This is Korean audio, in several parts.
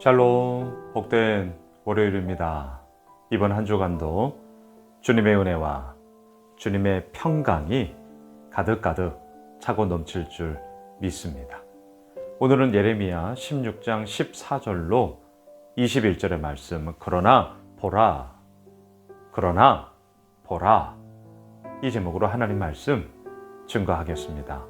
샬롬, 복된 월요일입니다. 이번 한 주간도 주님의 은혜와 주님의 평강이 가득가득 차고 넘칠 줄 믿습니다. 오늘은 예레미야 16장 14절로 21절의 말씀, 그러나 보라, 그러나 보라. 이 제목으로 하나님 말씀 증거하겠습니다.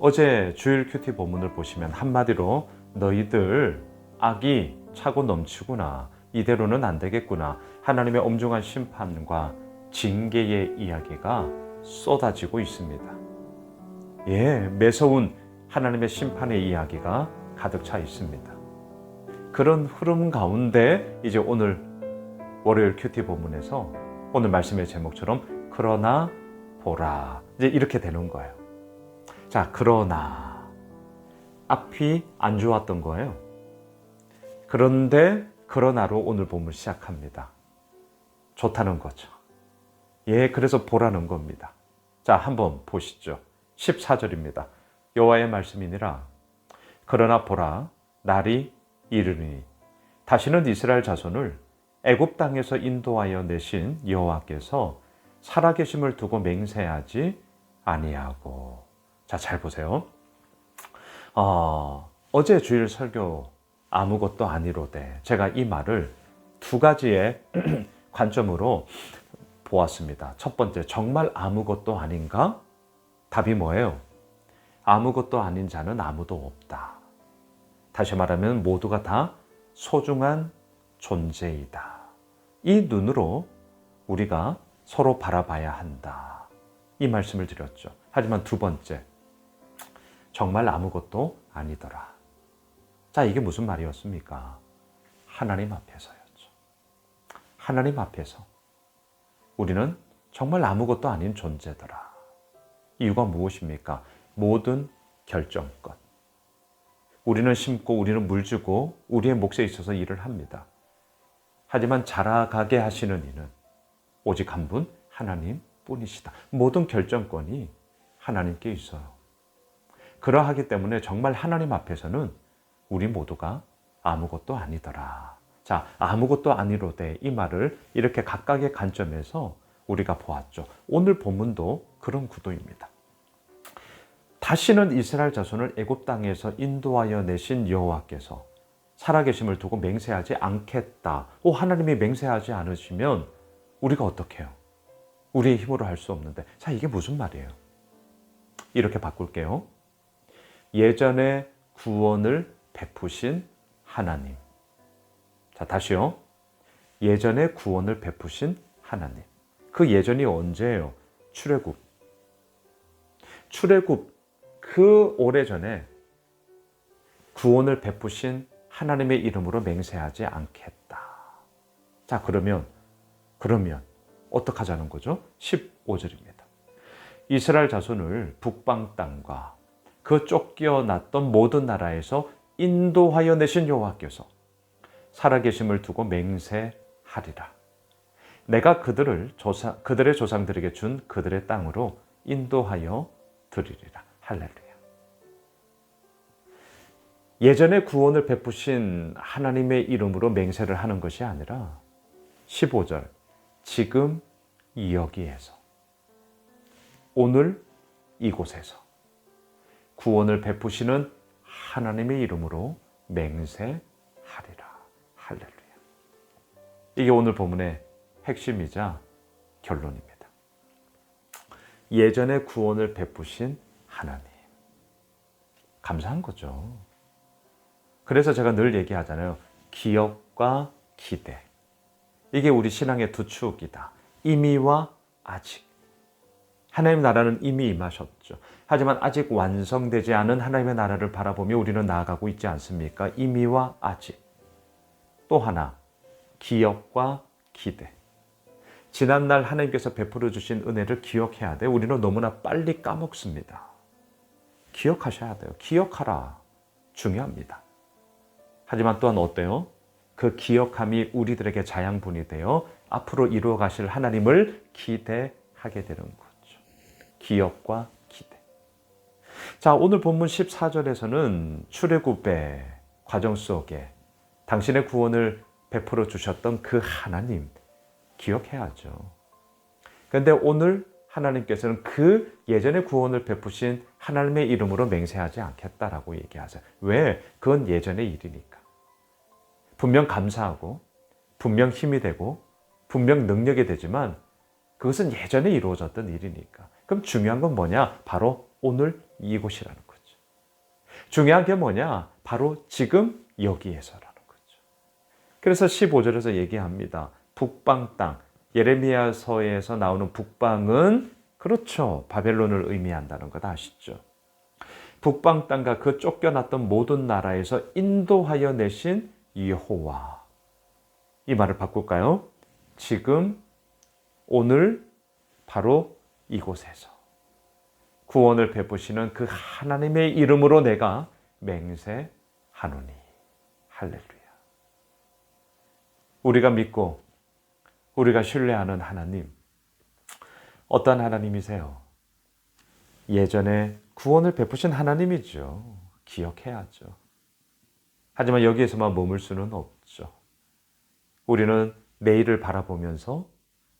어제 주일 큐티 본문을 보시면 한마디로 너희들 악이 차고 넘치구나. 이대로는 안 되겠구나. 하나님의 엄중한 심판과 징계의 이야기가 쏟아지고 있습니다. 예, 매서운 하나님의 심판의 이야기가 가득 차 있습니다. 그런 흐름 가운데 이제 오늘 월요일 큐티 본문에서 오늘 말씀의 제목처럼 그러나 보라. 이제 이렇게 되는 거예요. 자, 그러나 앞이 안 좋았던 거예요. 그런데 그러나로 오늘 본문 시작합니다. 좋다는 거죠. 예, 그래서 보라는 겁니다. 자, 한번 보시죠. 14절입니다. 여호와의 말씀이니라. 그러나 보라, 날이 이르니 다시는 이스라엘 자손을 애굽 땅에서 인도하여 내신 여호와께서 살아계심을 두고 맹세하지 아니하고. 자, 잘 보세요. 어, 어제 주일 설교 아무것도 아니로되 제가 이 말을 두 가지의 관점으로 보았습니다. 첫 번째, 정말 아무것도 아닌가? 답이 뭐예요? 아무것도 아닌 자는 아무도 없다. 다시 말하면 모두가 다 소중한 존재이다. 이 눈으로 우리가 서로 바라봐야 한다. 이 말씀을 드렸죠. 하지만 두 번째, 정말 아무것도 아니더라. 자, 이게 무슨 말이었습니까? 하나님 앞에서였죠. 하나님 앞에서 우리는 정말 아무것도 아닌 존재더라. 이유가 무엇입니까? 모든 결정권. 우리는 심고 우리는 물주고 우리의 몫에 있어서 일을 합니다. 하지만 자라가게 하시는 이는 오직 한 분 하나님 뿐이시다. 모든 결정권이 하나님께 있어요. 그러하기 때문에 정말 하나님 앞에서는 우리 모두가 아무것도 아니더라. 자, 아무것도 아니로되 이 말을 이렇게 각각의 관점에서 우리가 보았죠. 오늘 본문도 그런 구도입니다. 다시는 이스라엘 자손을 애굽 땅에서 인도하여 내신 여호와께서 살아계심을 두고 맹세하지 않겠다. 오 하나님이 맹세하지 않으시면 우리가 어떻게 해요? 우리의 힘으로 할 수 없는데. 자, 이게 무슨 말이에요? 이렇게 바꿀게요. 예전에 구원을 베푸신 하나님. 자, 다시요. 예전에 구원을 베푸신 하나님. 그 예전이 언제예요? 출애굽. 출애굽 그 오래전에 구원을 베푸신 하나님의 이름으로 맹세하지 않겠다. 자, 그러면 그러면 어떻게 하자는 거죠? 15절입니다. 이스라엘 자손을 북방 땅과 그 쫓겨났던 모든 나라에서 인도하여 내신 여호와께서 살아계심을 두고 맹세하리라. 내가 그들을 조사, 그들의 조상들에게 준 그들의 땅으로 인도하여 드리리라. 할렐루야. 예전에 구원을 베푸신 하나님의 이름으로 맹세를 하는 것이 아니라 15절 지금 여기에서 오늘 이곳에서 구원을 베푸시는 하나님의 이름으로 맹세하리라. 할렐루야. 이게 오늘 본문의 핵심이자 결론입니다. 예전에 구원을 베푸신 하나님. 감사한 거죠. 그래서 제가 늘 얘기하잖아요. 기억과 기대. 이게 우리 신앙의 두 축이다. 이미와 아직. 하나님 나라는 이미 임하셨죠. 하지만 아직 완성되지 않은 하나님의 나라를 바라보며 우리는 나아가고 있지 않습니까? 이미와 아직. 또 하나, 기억과 기대. 지난날 하나님께서 베풀어 주신 은혜를 기억해야 돼. 우리는 너무나 빨리 까먹습니다. 기억하셔야 돼요. 기억하라. 중요합니다. 하지만 또한 어때요? 그 기억함이 우리들에게 자양분이 되어 앞으로 이루어 가실 하나님을 기대하게 되는 거죠. 기억과 기대. 자, 오늘 본문 14절에서는 출애굽의 과정 속에 당신의 구원을 베풀어 주셨던 그 하나님 기억해야죠. 그런데 오늘 하나님께서는 그 예전의 구원을 베푸신 하나님의 이름으로 맹세하지 않겠다라고 얘기하세요. 왜? 그건 예전의 일이니까. 분명 감사하고, 분명 힘이 되고, 분명 능력이 되지만 그것은 예전에 이루어졌던 일이니까. 그럼 중요한 건 뭐냐? 바로 오늘 이곳이라는 거죠. 중요한 게 뭐냐? 바로 지금 여기에서라는 거죠. 그래서 15절에서 얘기합니다. 북방 땅. 예레미야서에서 나오는 북방은 그렇죠. 바벨론을 의미한다는 것 아시죠? 북방 땅과 그 쫓겨났던 모든 나라에서 인도하여 내신 여호와. 이 말을 바꿀까요? 지금 오늘 바로 이곳에서 구원을 베푸시는 그 하나님의 이름으로 내가 맹세하노니 할렐루야. 우리가 믿고 우리가 신뢰하는 하나님 어떤 하나님이세요? 예전에 구원을 베푸신 하나님이죠. 기억해야죠. 하지만 여기에서만 머물 수는 없죠. 우리는 내일을 바라보면서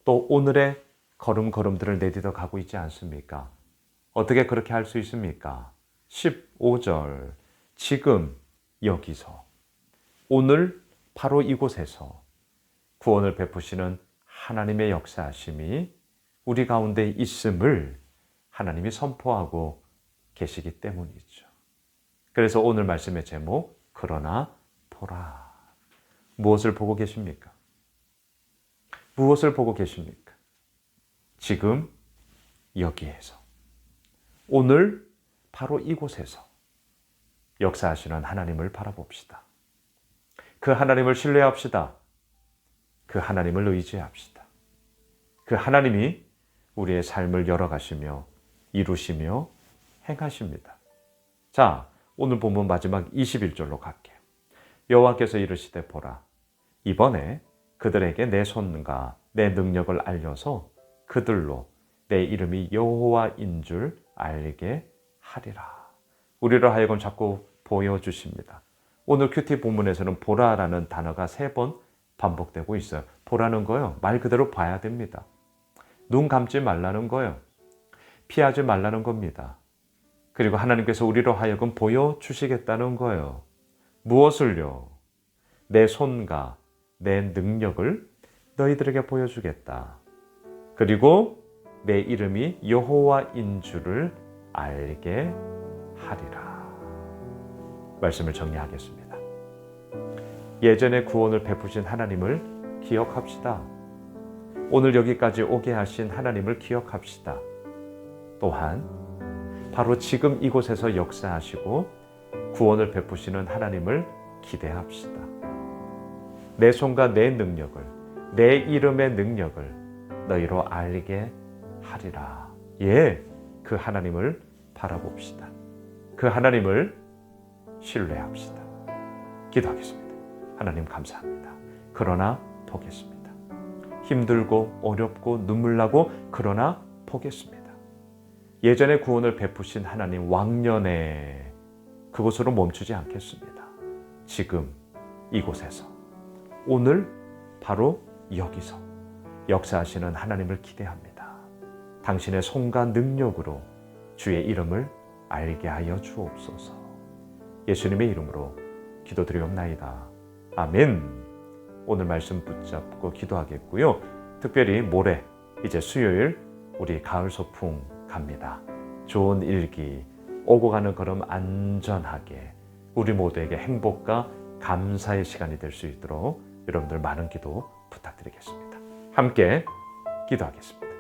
또 오늘의 걸음걸음들을 내딛어 가고 있지 않습니까? 어떻게 그렇게 할 수 있습니까? 15절. 지금 여기서 오늘 바로 이곳에서 구원을 베푸시는 하나님의 역사하심이 우리 가운데 있음을 하나님이 선포하고 계시기 때문이죠. 그래서 오늘 말씀의 제목, 그러나 보라. 무엇을 보고 계십니까? 무엇을 보고 계십니까? 지금 여기에서. 오늘 바로 이곳에서 역사하시는 하나님을 바라봅시다. 그 하나님을 신뢰합시다. 그 하나님을 의지합시다. 그 하나님이 우리의 삶을 열어가시며 이루시며 행하십니다. 자, 오늘 본문 마지막 21절로 갈게요. 여호와께서 이르시되 보라 이번에 그들에게 내 손과 내 능력을 알려서 그들로 내 이름이 여호와인 줄 알게 하리라. 우리로 하여금 자꾸 보여주십니다. 오늘 큐티 본문에서는 보라라는 단어가 세 번 반복되고 있어요. 보라는 거요. 말 그대로 봐야 됩니다. 눈 감지 말라는 거요. 피하지 말라는 겁니다. 그리고 하나님께서 우리로 하여금 보여주시겠다는 거예요. 무엇을요? 내 손과 내 능력을 너희들에게 보여주겠다. 그리고 내 이름이 여호와인 줄을 알게 하리라. 말씀을 정리하겠습니다. 예전에 구원을 베푸신 하나님을 기억합시다. 오늘 여기까지 오게 하신 하나님을 기억합시다. 또한 바로 지금 이곳에서 역사하시고 구원을 베푸시는 하나님을 기대합시다. 내 손과 내 능력을, 내 이름의 능력을 너희로 알게 하리라. 예, 그 하나님을 바라봅시다. 그 하나님을 신뢰합시다. 기도하겠습니다. 하나님 감사합니다. 그러나 보겠습니다. 힘들고 어렵고 눈물 나고 그러나 보겠습니다. 예전에 구원을 베푸신 하나님 왕년에 그곳으로 멈추지 않겠습니다. 지금 이곳에서 오늘 바로 여기서 역사하시는 하나님을 기대합니다. 당신의 손과 능력으로 주의 이름을 알게 하여 주옵소서. 예수님의 이름으로 기도드리옵나이다. 아멘. 오늘 말씀 붙잡고 기도하겠고요. 특별히 모레 이제 수요일 우리 가을 소풍 갑니다. 좋은 일기 오고 가는 걸음 안전하게 우리 모두에게 행복과 감사의 시간이 될 수 있도록 여러분들 많은 기도 부탁드리겠습니다. 함께 기도하겠습니다.